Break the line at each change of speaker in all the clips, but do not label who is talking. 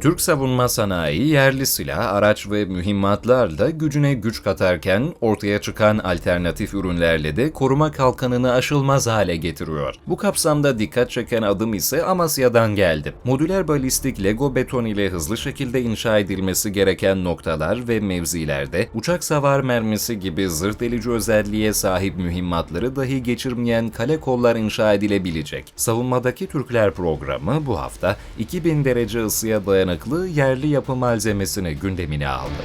Türk savunma sanayi yerli silah, araç ve mühimmatlarla gücüne güç katarken ortaya çıkan alternatif ürünlerle de koruma kalkanını aşılmaz hale getiriyor. Bu kapsamda dikkat çeken adım ise Amasya'dan geldi. Modüler balistik Lego beton ile hızlı şekilde inşa edilmesi gereken noktalar ve mevzilerde uçak savar mermisi gibi zırh delici özelliğe sahip mühimmatları dahi geçirmeyen kale kollar inşa edilebilecek. Savunmadaki Türkler programı bu hafta 2000 derece ısıya dayanıklı yerli yapı malzemesini gündemine aldı.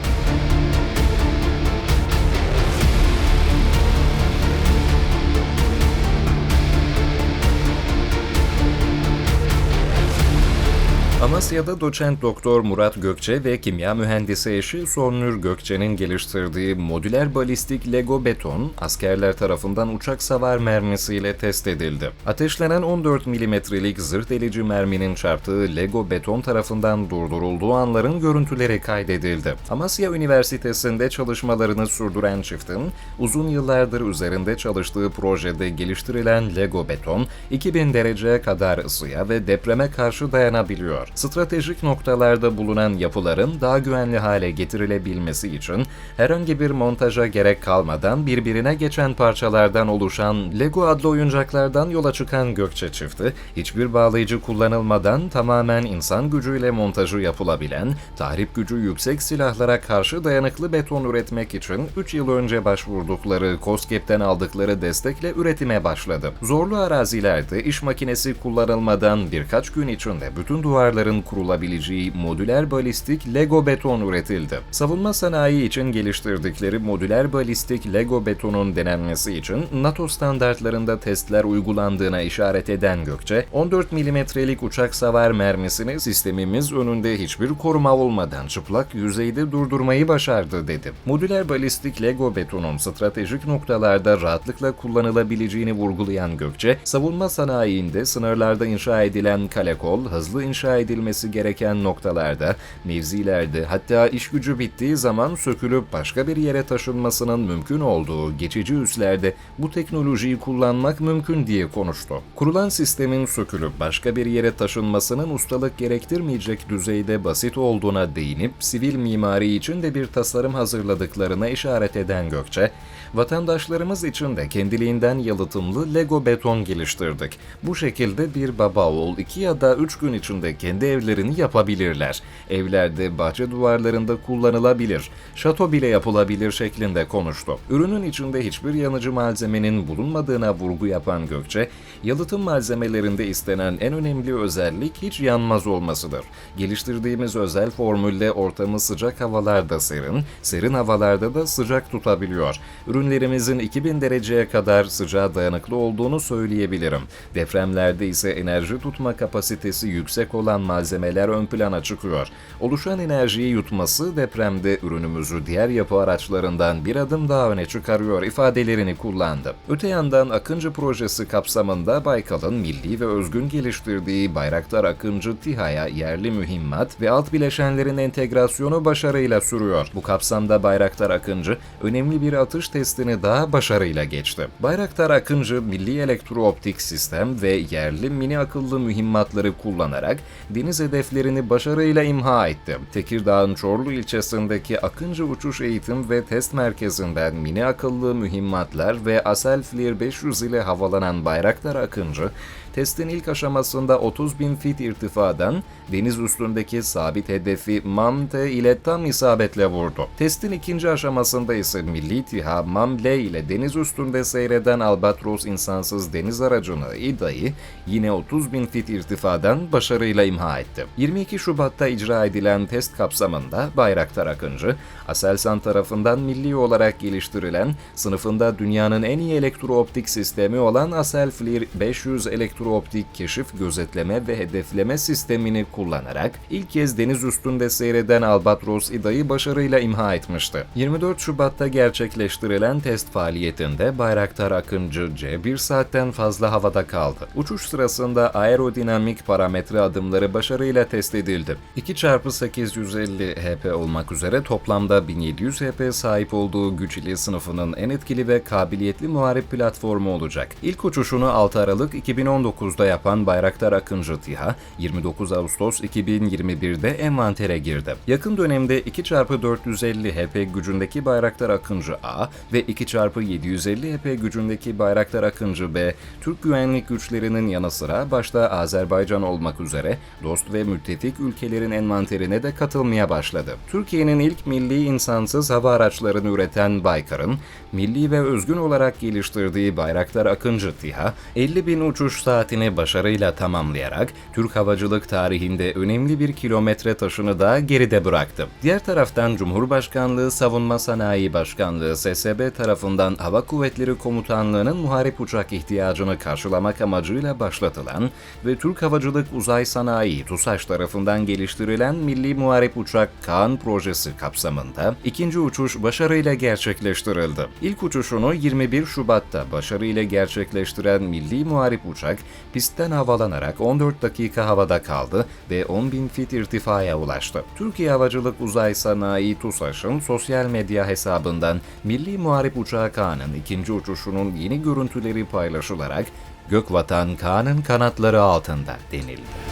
Amasya'da doçent doktor Murat Gökçe ve kimya mühendisi eşi Sonnur Gökçe'nin geliştirdiği modüler balistik Lego beton, askerler tarafından uçak savar mermisiyle test edildi. Ateşlenen 14 milimetrelik zırh delici merminin çarptığı Lego beton tarafından durdurulduğu anların görüntüleri kaydedildi. Amasya Üniversitesi'nde çalışmalarını sürdüren çiftin, uzun yıllardır üzerinde çalıştığı projede geliştirilen Lego beton, 2000 dereceye kadar ısıya ve depreme karşı dayanabiliyor stratejik noktalarda bulunan yapıların daha güvenli hale getirilebilmesi için herhangi bir montaja gerek kalmadan birbirine geçen parçalardan oluşan Lego adlı oyuncaklardan yola çıkan Gökçe çifti, hiçbir bağlayıcı kullanılmadan tamamen insan gücüyle montajı yapılabilen, tahrip gücü yüksek silahlara karşı dayanıklı beton üretmek için 3 yıl önce başvurdukları COSGAP'ten aldıkları destekle üretime başladı. Zorlu arazilerde iş makinesi kullanılmadan birkaç gün içinde bütün duvarları duvarların kurulabileceği modüler balistik Lego beton üretildi. Savunma sanayi için geliştirdikleri modüler balistik Lego betonun denenmesi için NATO standartlarında testler uygulandığına işaret eden Gökçe, 14 milimetrelik uçak savar mermisini sistemimiz önünde hiçbir koruma olmadan çıplak yüzeyde durdurmayı başardı dedi. Modüler balistik Lego betonun stratejik noktalarda rahatlıkla kullanılabileceğini vurgulayan Gökçe, savunma sanayinde sınırlarda inşa edilen kale kol, hızlı inşa edilmesi gereken noktalarda, mevzilerde hatta iş gücü bittiği zaman sökülüp başka bir yere taşınmasının mümkün olduğu geçici üslerde bu teknolojiyi kullanmak mümkün diye konuştu. Kurulan sistemin sökülüp başka bir yere taşınmasının ustalık gerektirmeyecek düzeyde basit olduğuna değinip sivil mimari için de bir tasarım hazırladıklarına işaret eden Gökçe, vatandaşlarımız için de kendiliğinden yalıtımlı Lego beton geliştirdik. Bu şekilde bir baba oğul iki ya da üç gün içinde kendi evlerini yapabilirler. Evlerde bahçe duvarlarında kullanılabilir, şato bile yapılabilir şeklinde konuştu. Ürünün içinde hiçbir yanıcı malzemenin bulunmadığına vurgu yapan Gökçe, yalıtım malzemelerinde istenen en önemli özellik hiç yanmaz olmasıdır. Geliştirdiğimiz özel formülle ortamı sıcak havalarda serin, serin havalarda da sıcak tutabiliyor. Ürünlerimizin 2000 dereceye kadar sıcağa dayanıklı olduğunu söyleyebilirim. Depremlerde ise enerji tutma kapasitesi yüksek olan malzemeler ön plana çıkıyor. Oluşan enerjiyi yutması depremde ürünümüzü diğer yapı araçlarından bir adım daha öne çıkarıyor ifadelerini kullandı. Öte yandan Akıncı projesi kapsamında Baykal'ın milli ve özgün geliştirdiği Bayraktar Akıncı TİHA'ya yerli mühimmat ve alt bileşenlerin entegrasyonu başarıyla sürüyor. Bu kapsamda Bayraktar Akıncı önemli bir atış testini daha başarıyla geçti. Bayraktar Akıncı milli elektrooptik sistem ve yerli mini akıllı mühimmatları kullanarak deniz hedeflerini başarıyla imha etti. Tekirdağ'ın Çorlu ilçesindeki Akıncı Uçuş Eğitim ve Test Merkezi'nden mini akıllı mühimmatlar ve Asel Flir 500 ile havalanan Bayraktar Akıncı, testin ilk aşamasında 30 bin fit irtifadan deniz üstündeki sabit hedefi MAM-T ile tam isabetle vurdu. Testin ikinci aşamasında ise Milli TİHA MAM-L ile deniz üstünde seyreden Albatros insansız deniz aracını İDA'yı yine 30 bin fit irtifadan başarıyla imha etti. 22 Şubat'ta icra edilen test kapsamında Bayraktar Akıncı, Aselsan tarafından milli olarak geliştirilen, sınıfında dünyanın en iyi elektrooptik sistemi olan Asel Flir 500 elektrooptik keşif, gözetleme ve hedefleme sistemini kullanarak ilk kez deniz üstünde seyreden Albatros İDA'yı başarıyla imha etmişti. 24 Şubat'ta gerçekleştirilen test faaliyetinde Bayraktar Akıncı C 1 saatten fazla havada kaldı. Uçuş sırasında aerodinamik parametre adımları başarıyla test edildi. 2x850 HP olmak üzere toplamda 1700 HP sahip olduğu güç ile sınıfının en etkili ve kabiliyetli muharip platformu olacak. İlk uçuşunu 6 Aralık 2019 2009'da yapan Bayraktar Akıncı TİHA, 29 Ağustos 2021'de envantere girdi. Yakın dönemde 2x450 HP gücündeki Bayraktar Akıncı A ve 2x750 HP gücündeki Bayraktar Akıncı B, Türk güvenlik güçlerinin yanı sıra başta Azerbaycan olmak üzere dost ve müttefik ülkelerin envanterine de katılmaya başladı. Türkiye'nin ilk milli insansız hava araçlarını üreten Baykar'ın, milli ve özgün olarak geliştirdiği Bayraktar Akıncı TİHA, 50 bin uçuş saatini başarıyla tamamlayarak Türk havacılık tarihinde önemli bir kilometre taşını da geride bıraktı. Diğer taraftan Cumhurbaşkanlığı Savunma Sanayi Başkanlığı SSB tarafından Hava Kuvvetleri Komutanlığı'nın muharip uçak ihtiyacını karşılamak amacıyla başlatılan ve Türk Havacılık Uzay Sanayi TUSAŞ tarafından geliştirilen Milli Muharip Uçak Kaan projesi kapsamında ikinci uçuş başarıyla gerçekleştirildi. İlk uçuşunu 21 Şubat'ta başarıyla gerçekleştiren Milli Muharip Uçak pistten havalanarak 14 dakika havada kaldı ve 10.000 fit irtifaya ulaştı. Türkiye Havacılık Uzay Sanayi TUSAŞ'ın sosyal medya hesabından Milli Muharip Uçağı Kaan'ın ikinci uçuşunun yeni görüntüleri paylaşılarak Gökvatan Kaan'ın kanatları altında denildi.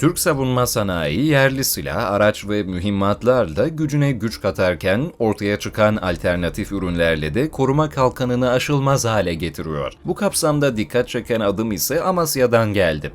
Türk savunma sanayi yerli silah, araç ve mühimmatlarla gücüne güç katarken ortaya çıkan alternatif ürünlerle de koruma kalkanını aşılmaz hale getiriyor. Bu kapsamda dikkat çeken adım ise Amasya'dan geldi.